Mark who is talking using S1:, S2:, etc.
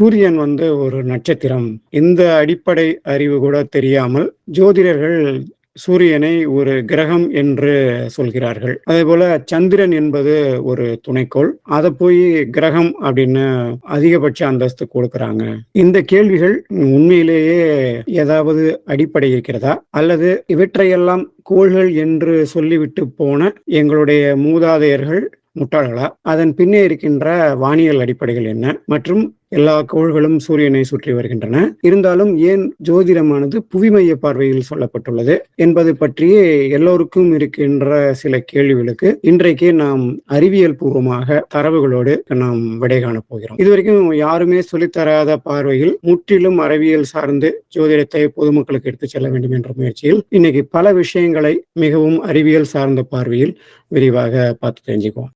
S1: சூரியன் வந்து ஒரு நட்சத்திரம். இந்த அடிப்படை அறிவு கூட தெரியாமல் ஜோதிடர்கள் சூரியனை ஒரு கிரகம் என்று சொல்கிறார்கள். அதே போல சந்திரன் என்பது ஒரு துணைக்கோள். அதை போய் கிரகம் அப்படின்னு அதிகபட்ச அந்தஸ்து கொடுக்கறாங்க. இந்த கேள்விகள் உண்மையிலேயே ஏதாவது அடிப்படை இருக்கிறதா? அல்லது இவற்றையெல்லாம் கோள்கள் என்று சொல்லிவிட்டு போன எங்களுடைய மூதாதையர்கள் முட்டாள்களா? அதன் பின்னே இருக்கின்ற வானியல் அடிப்படைகள் என்ன? மற்றும் எல்லா கோள்களும் சூரியனை சுற்றி வருகின்றன. இருந்தாலும் ஏன் ஜோதிடமானது புவிமைய பார்வையில் சொல்லப்பட்டுள்ளது என்பது பற்றியே எல்லோருக்கும் இருக்கின்ற சில கேள்விகளுக்கு இன்றைக்கு நாம் அறிவியல் பூர்வமாக தரவுகளோடு நாம் விடை காணப் போகிறோம். இதுவரைக்கும் யாருமே சொல்லித்தராத பார்வையில் முற்றிலும் அறிவியல் சார்ந்து ஜோதிடத்தை பொதுமக்களுக்கு எடுத்துச் செல்ல வேண்டும் என்ற முயற்சியில் இன்னைக்கு பல விஷயங்களை மிகவும் அறிவியல் சார்ந்த பார்வையில் விரிவாக பார்த்து தெரிஞ்சுக்குவோம்.